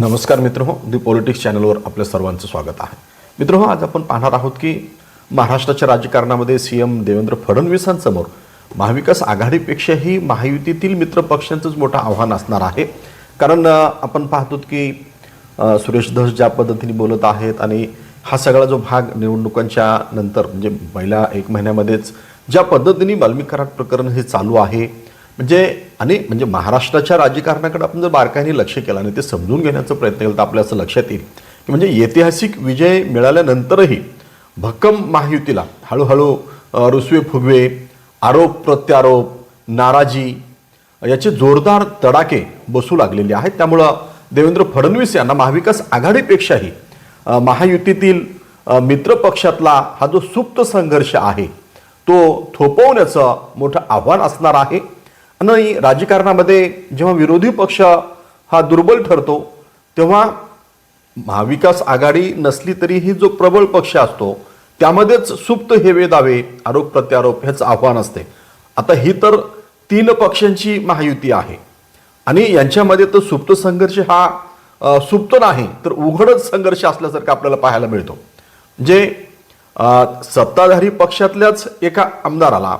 नमस्कार मित्र हो दी पॉलिटिक्स चॅनलवर आपल्या सर्वांचं स्वागत आहे. मित्र हो आज आपण पाहणार आहोत की महाराष्ट्राच्या राजकारणामध्ये सी एम देवेंद्र फडणवीसांसमोर महाविकास आघाडीपेक्षाही महायुतीतील मित्र पक्षांचंच मोठं आव्हान असणार आहे. कारण आपण पाहतो की सुरेश धस ज्या पद्धतीने बोलत आहेत आणि हा सगळा जो भाग निवडणुकांच्या नंतर म्हणजे पहिल्या एक महिन्यामध्येच ज्या पद्धतीने वाल्मिक प्रकरण हे चालू आहे म्हणजे आणि म्हणजे महाराष्ट्राच्या राजकारणाकडे आपण जर बारकाईने लक्ष केलं आणि ते समजून घेण्याचा प्रयत्न केला तर आपल्या असं लक्षात येईल की म्हणजे ऐतिहासिक विजय मिळाल्यानंतरही भक्कम महायुतीला हळूहळू रुसवे फुगवे आरोप प्रत्यारोप नाराजी याचे जोरदार तडाके बसू लागलेले आहेत. त्यामुळं देवेंद्र फडणवीस यांना महाविकास आघाडीपेक्षाही महायुतीतील मित्रपक्षातला हा जो सुप्त संघर्ष आहे तो थोपवण्याचं मोठं आव्हान असणार आहे. आणि राजकारणामध्ये जेव्हा विरोधी पक्ष हा दुर्बल ठरतो तेव्हा महाविकास आघाडी नसली तरीही जो प्रबळ पक्ष असतो त्यामध्येच सुप्त हेवे दावे आरोप प्रत्यारोप ह्याचं आव्हान असते. आता ही तर तीन पक्षांची महायुती आहे. आणि यांच्यामध्ये तर सुप्त संघर्ष हा सुप्त नाही तर उघडच संघर्ष असल्यासारखं आपल्याला पाहायला मिळतो. म्हणजे सत्ताधारी पक्षातल्याच एका आमदाराला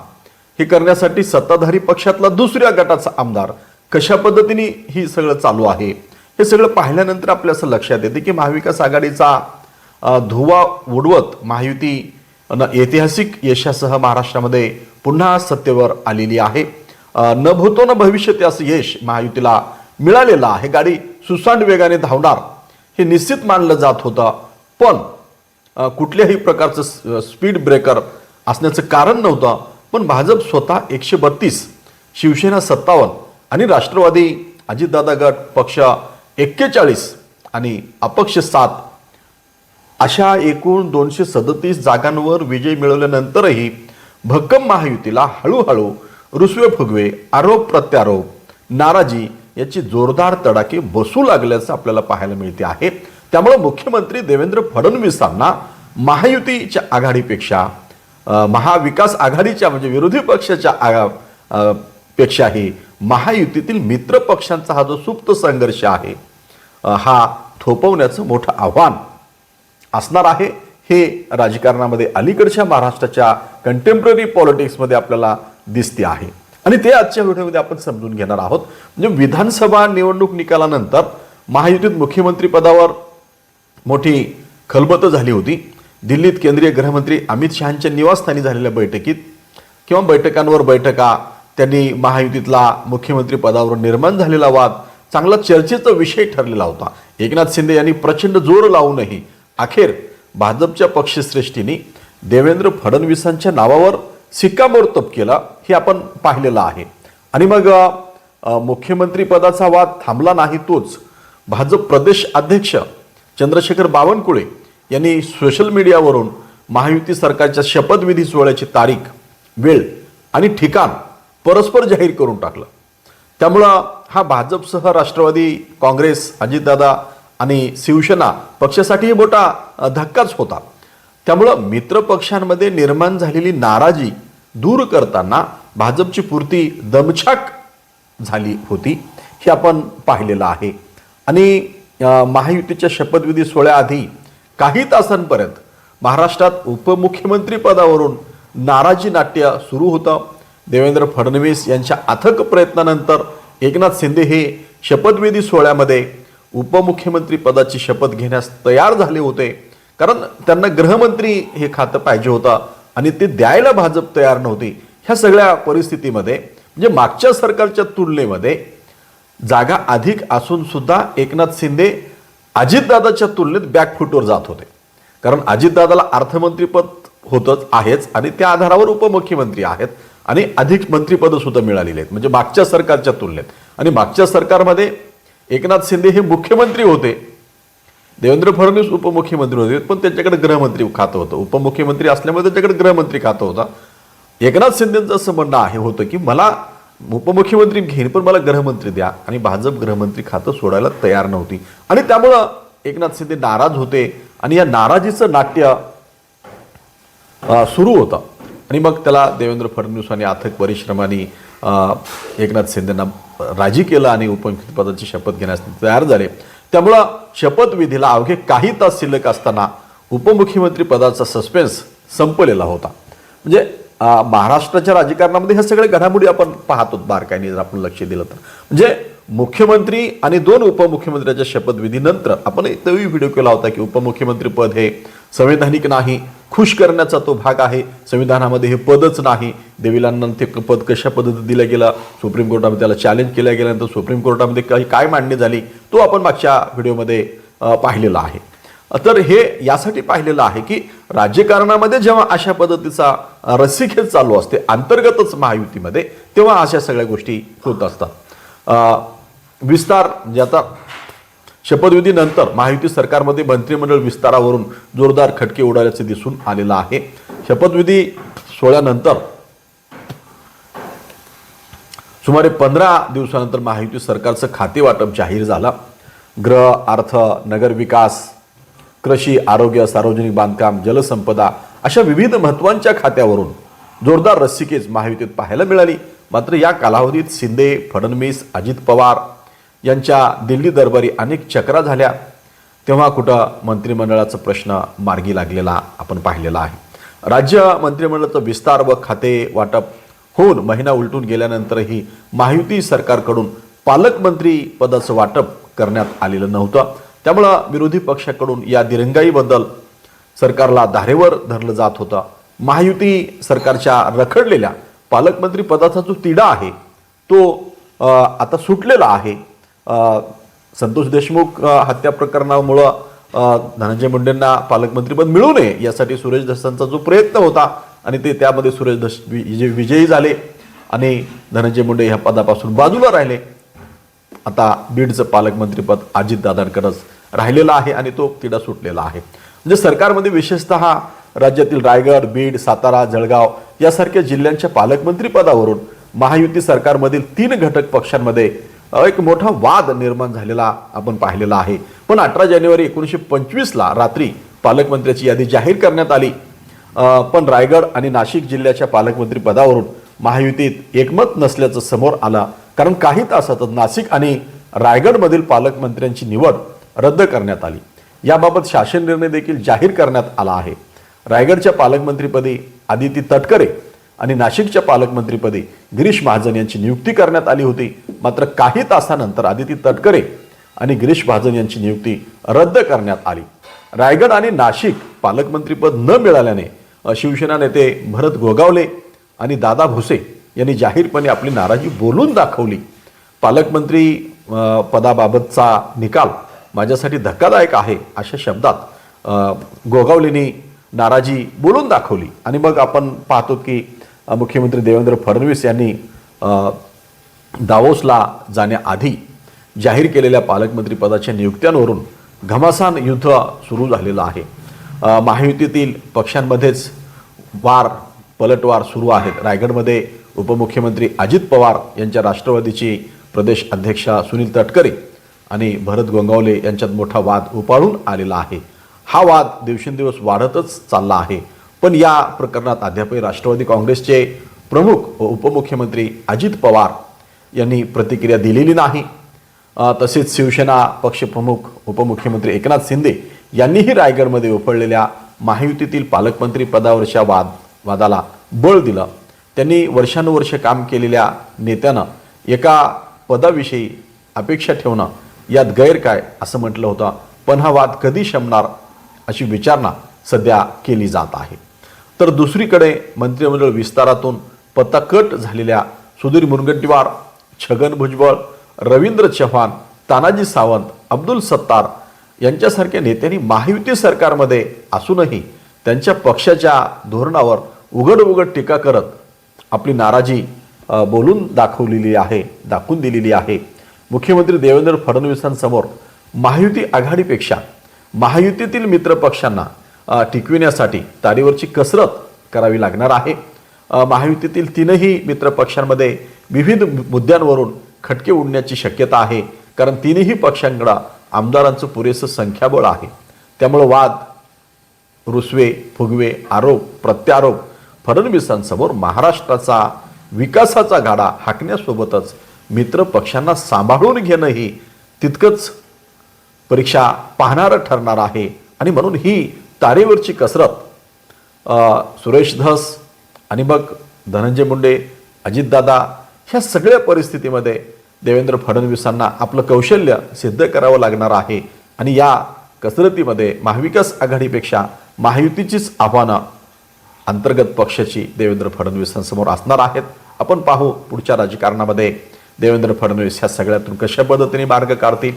हे करण्यासाठी सत्ताधारी पक्षातला दुसऱ्या गटाचा आमदार कशा पद्धतीने ही सगळं चालू आहे? हे सगळं पाहिल्यानंतर आपल्या असं लक्षात येते की महाविकास आघाडीचा धुवा उडवत महायुती न ऐतिहासिक यशासह महाराष्ट्रामध्ये पुन्हा सत्तेवर आलेली आहे. न भूतो न भविष्यते असं यश महायुतीला मिळालेलं आहे. गाडी सुसांड वेगाने धावणार हे निश्चित मानलं जात होतं. पण कुठल्याही प्रकारचं स्पीड ब्रेकर असण्याचं कारण नव्हतं. पण भाजप स्वतः एकशे बत्तीस शिवसेना सत्तावन्न आणि राष्ट्रवादी अजितदादा गट पक्ष एक्केचाळीस आणि अपक्ष सात. अशा एकूण दोनशे सदतीस जागांवर विजय मिळवल्यानंतरही भक्कम महायुतीला हळूहळू रुसवे फुगवे आरोप प्रत्यारोप नाराजी याची जोरदार तडाखे बसू लागल्याचं आपल्याला पाहायला मिळते आहे. त्यामुळे मुख्यमंत्री देवेंद्र फडणवीसांना महायुतीच्या आघाडीपेक्षा महाविकास आघाडीच्या म्हणजे विरोधी पक्षाच्या आघा- पेक्षाही महायुतीतील मित्र पक्षांचा हा जो सुप्त संघर्ष आहे हा थोपवण्याचं मोठं आव्हान असणार आहे. हे राजकारणामध्ये अलीकडच्या महाराष्ट्राच्या कंटेम्पररी पॉलिटिक्समध्ये आपल्याला दिसते आहे. आणि ते आजच्या व्हिडिओमध्ये आपण समजून घेणार आहोत. म्हणजे विधानसभा निवडणूक निकालानंतर महायुतीत मुख्यमंत्री पदावर मोठी खलबत झाली होती. दिल्लीत केंद्रीय गृहमंत्री अमित शहांच्या निवासस्थानी झालेल्या बैठकीत किंवा बैठकांवर बैठका त्यांनी महायुतीतला मुख्यमंत्री पदावर निर्माण झालेला वाद चांगला चर्चेचा विषय ठरलेला होता. एकनाथ शिंदे यांनी प्रचंड जोर लावूनही अखेर भाजपच्या पक्षश्रेष्ठींनी देवेंद्र फडणवीसांच्या नावावर शिक्कामोर्तब केला हे आपण पाहिलेलं आहे. आणि मग मुख्यमंत्री पदाचा वाद थांबला नाही तोच भाजप प्रदेश अध्यक्ष चंद्रशेखर बावनकुळे यांनी सोशल मीडियावरून महायुती सरकारच्या शपथविधी सोहळ्याची तारीख वेळ आणि ठिकाण परस्पर जाहीर करून टाकलं. त्यामुळं हा भाजपसह राष्ट्रवादी काँग्रेस अजितदादा आणि शिवसेना पक्षासाठीही मोठा धक्काच होता. त्यामुळं मित्रपक्षांमध्ये निर्माण झालेली नाराजी दूर करताना भाजपची पूर्ती दमछाक झाली होती हे आपण पाहिलेलं आहे. आणि महायुतीच्या शपथविधी सोहळ्याआधी काही तासांपर्यंत महाराष्ट्रात उपमुख्यमंत्री पदावरून नाराजी नाट्य सुरू होतं. देवेंद्र फडणवीस यांच्या अथक प्रयत्नानंतर एकनाथ शिंदे हे शपथविधी सोहळ्यामध्ये उपमुख्यमंत्री पदाची शपथ घेण्यास तयार झाले होते. कारण त्यांना गृहमंत्री हे खातं पाहिजे होतं आणि ते द्यायला भाजप तयार नव्हती. ह्या सगळ्या परिस्थितीमध्ये म्हणजे मागच्या सरकारच्या तुलनेमध्ये जागा अधिक असून सुद्धा एकनाथ शिंदे अजितदादाच्या तुलनेत बॅकफूटवर जात होते. कारण अजितदादाला अर्थमंत्रीपद होतच आहेच आणि त्या आधारावर उपमुख्यमंत्री आहेत आणि अधिक मंत्रीपदं सुद्धा मिळालेली आहेत. म्हणजे मागच्या सरकारच्या तुलनेत. आणि मागच्या सरकारमध्ये एकनाथ शिंदे हे मुख्यमंत्री होते. देवेंद्र फडणवीस उपमुख्यमंत्री होते पण त्यांच्याकडे गृहमंत्री खातं होतं. उपमुख्यमंत्री असल्यामुळे त्यांच्याकडे गृहमंत्री खातं होतं. एकनाथ शिंदेचं असं म्हणणं आहे होतं की मला उपमुख्यमंत्री घेईन पण मला गृहमंत्री द्या. आणि भाजप गृहमंत्री खातं सोडायला तयार नव्हती. आणि त्यामुळं एकनाथ शिंदे नाराज होते आणि या नाराजीचं नाट्य सुरू होतं. आणि मग त्याला देवेंद्र फडणवीसांनी अथक परिश्रमाने एकनाथ शिंदेना राजी केलं आणि उपमुख्यमंत्रीपदाची शपथ घेण्यास तयार झाले. त्यामुळं शपथविधीला अवघे काही तास शिल्लक असताना उपमुख्यमंत्री पदाचा सस्पेन्स संपलेला होता. म्हणजे महाराष्ट्राच्या राजकारणामध्ये ह्या सगळ्या घडामोडी आपण पाहतो बारकाईने जर आपण लक्ष दिलं तर. म्हणजे मुख्यमंत्री आणि दोन उपमुख्यमंत्र्यांच्या शपथविधीनंतर आपण तोही व्हिडिओ केला होता की उपमुख्यमंत्री पद हे संवैधानिक नाही खुश करण्याचा तो भाग आहे संविधानामध्ये हे पदच नाही. देवीलांना ते पद कशा पद्धतीत दिलं गेलं? सुप्रीम कोर्टामध्ये त्याला चॅलेंज केल्या गेल्यानंतर सुप्रीम कोर्टामध्ये काही काय मांडणी झाली? तो आपण मागच्या व्हिडिओमध्ये पाहिलेला आहे. तर हे यासाठी पाहिलेलं आहे की राजकारणामध्ये जेव्हा अशा पद्धतीचा रस्सीखेच चालू असते अंतर्गतच महायुतीमध्ये तेव्हा अशा सगळ्या गोष्टी होत असतात. विस्तार म्हणजे आता शपथविधीनंतर महायुती सरकारमध्ये मंत्रिमंडळ विस्तारावरून जोरदार खटके उडाल्याचे दिसून आलेलं आहे. शपथविधी सोहळ्यानंतर सुमारे पंधरा दिवसानंतर महायुती सरकारचं खाते वाटप जाहीर झालं. ग्रह अर्थ नगर विकास कृषी आरोग्य सार्वजनिक बांधकाम जलसंपदा अशा विविध महत्वांच्या खात्यावरून जोरदार रस्सीकेच महायुतीत पाहायला मिळाली. मात्र या कालावधीत शिंदे फडणवीस अजित पवार यांच्या दिल्ली दरबारी अनेक चक्रा झाल्या. तेव्हा कुठं मंत्रिमंडळाचा प्रश्न मार्गी लागलेला आपण पाहिलेला आहे. राज्य मंत्रिमंडळाचा विस्तार व खाते वाटप होऊन महिना उलटून गेल्यानंतरही महायुती सरकारकडून पालकमंत्री पदाचं वाटप करण्यात आलेलं नव्हतं. त्यामुळं विरोधी पक्षाकडून या दिरंगाईबद्दल सरकारला धारेवर धरलं जात होतं. महायुती सरकारच्या रखडलेल्या पालकमंत्री पदाचा जो तिढा आहे तो आता सुटलेला आहे. संतोष देशमुख हत्या प्रकरणामुळं धनंजय मुंडेंना पालकमंत्रीपद मिळू नये यासाठी सुरेश दसांचा जो प्रयत्न होता आणि ते त्यामध्ये सुरेश दस विजय- विजयी झाले आणि धनंजय मुंडे ह्या पदापासून बाजूला राहिले. आता बीडचं पालकमंत्रीपद अजितदादांकडेच राहिलेलं आहे आणि तो तिढा सुटलेला आहे. म्हणजे सरकारमध्ये विशेषतः राज्यातील रायगड बीड सातारा जळगाव यासारख्या जिल्ह्यांच्या पालकमंत्रीपदावरून महायुती सरकारमधील तीन घटक पक्षांमध्ये एक मोठा वाद निर्माण झालेला आपण पाहिलेला आहे. पण अठरा जानेवारी एकोणीसशे पंचवीसला रात्री पालकमंत्र्याची यादी जाहीर करण्यात आली. पण रायगड आणि नाशिक जिल्ह्याच्या पालकमंत्री पदावरून महायुतीत एकमत नसल्याचं समोर आलं. कारण काही तासातच नाशिक आणि रायगडमधील पालकमंत्र्यांची निवड रद्द करण्यात आली. याबाबत शासन निर्णय देखील जाहीर करण्यात आला आहे. रायगडच्या पालकमंत्रीपदी आदिती तटकरे आणि नाशिकच्या पालकमंत्रीपदी गिरीश महाजन यांची नियुक्ती करण्यात आली होती. मात्र काही तासानंतर आदिती तटकरे आणि गिरीश महाजन यांची नियुक्ती रद्द करण्यात आली. रायगड आणि नाशिक पालकमंत्रीपद न मिळाल्याने शिवसेना नेते भरत गोगावले आणि दादा भुसे यांनी जाहीरपणे आपली नाराजी बोलून दाखवली. पालकमंत्री पदाबाबतचा निकाल माझ्यासाठी धक्कादायक आहे अशा शब्दात गोगावलेंनी नाराजी बोलून दाखवली. आणि मग आपण पाहतो की मुख्यमंत्री देवेंद्र फडणवीस यांनी दावोसला जाण्याआधी जाहीर केलेल्या पालकमंत्री पदाच्या नियुक्त्यांवरून घमासान युद्ध सुरू झालेलं आहे. महायुतीतील पक्षांमध्येच वार पलटवार सुरू आहेत. रायगडमध्ये उपमुख्यमंत्री अजित पवार यांच्या राष्ट्रवादीचे प्रदेश अध्यक्षा सुनील तटकरे आणि भरत गोंगावले यांच्यात मोठा वाद उपाळून आलेला आहे. हा वाद दिवसेंदिवस वाढतच चालला आहे. पण या प्रकरणात अद्यापही राष्ट्रवादी काँग्रेसचे प्रमुख व उपमुख्यमंत्री अजित पवार यांनी प्रतिक्रिया दिलेली नाही. तसेच शिवसेना पक्षप्रमुख उपमुख्यमंत्री एकनाथ शिंदे यांनीही रायगडमध्ये उफळलेल्या महायुतीतील पालकमंत्री पदावरच्या वाद वादाला बळ दिलं. त्यांनी वर्षानुवर्ष काम केलेल्या नेत्यानं एका पदाविषयी अपेक्षा ठेवणं यात गैर काय असं म्हटलं होतं. पण हा वाद कधी शमणार अशी विचारणा सध्या केली जात आहे. तर दुसरीकडे मंत्रिमंडळ विस्तारातून पत्ता कट झालेल्या सुधीर मुनगंटीवार छगन भुजबळ रवींद्र चव्हाण तानाजी सावंत अब्दुल सत्तार यांच्यासारख्या नेत्यांनी महायुती सरकारमध्ये असूनही त्यांच्या पक्षाच्या धोरणावर उघड उघड टीका करत आपली नाराजी बोलून दाखवलेली आहे दाखवून दिलेली आहे. मुख्यमंत्री देवेंद्र फडणवीसांसमोर महायुती आघाडीपेक्षा महायुतीतील मित्रपक्षांना टिकविण्यासाठी तारीवरची कसरत करावी लागणार आहे. महायुतीतील तीनही मित्र पक्षांमध्ये विविध मुद्द्यांवरून खटके उडण्याची शक्यता आहे. कारण तीनही पक्षांकडं आमदारांचं पुरेसं संख्याबळ आहे. त्यामुळं वाद रुसवे फुगवे आरोप प्रत्यारोप फडणवीसांसमोर महाराष्ट्राचा विकासाचा गाडा हाकण्यासोबतच मित्र पक्षांना सांभाळून घेणंही तितकंच परीक्षा पाहणारं ठरणार आहे. आणि म्हणून ही तारेवरची कसरत सुरेश धस आणि मग धनंजय मुंडे अजितदादा ह्या सगळ्या परिस्थितीमध्ये देवेंद्र फडणवीसांना आपलं कौशल्य सिद्ध करावं लागणार आहे. आणि या कसरतीमध्ये महाविकास आघाडीपेक्षा महायुतीचीच आव्हानं अंतर्गत पक्षाची देवेंद्र फडणवीसांसमोर असणार आहेत. आपण पाहू पुढच्या राजकारणामध्ये देवेंद्र फडणवीस ह्या सगळ्यातून कशा पद्धतीने मार्ग काढतील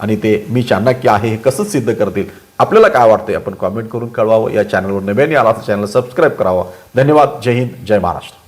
आणि ते मी चाणक्य आहे हे कसं सिद्ध करतील आपल्याला काय वाटतंय आपण कॉमेंट करून कळवावं. या चॅनलवर नव्याने आला तर चॅनल सबस्क्राईब करावं. धन्यवाद. जय हिंद. जय महाराष्ट्र.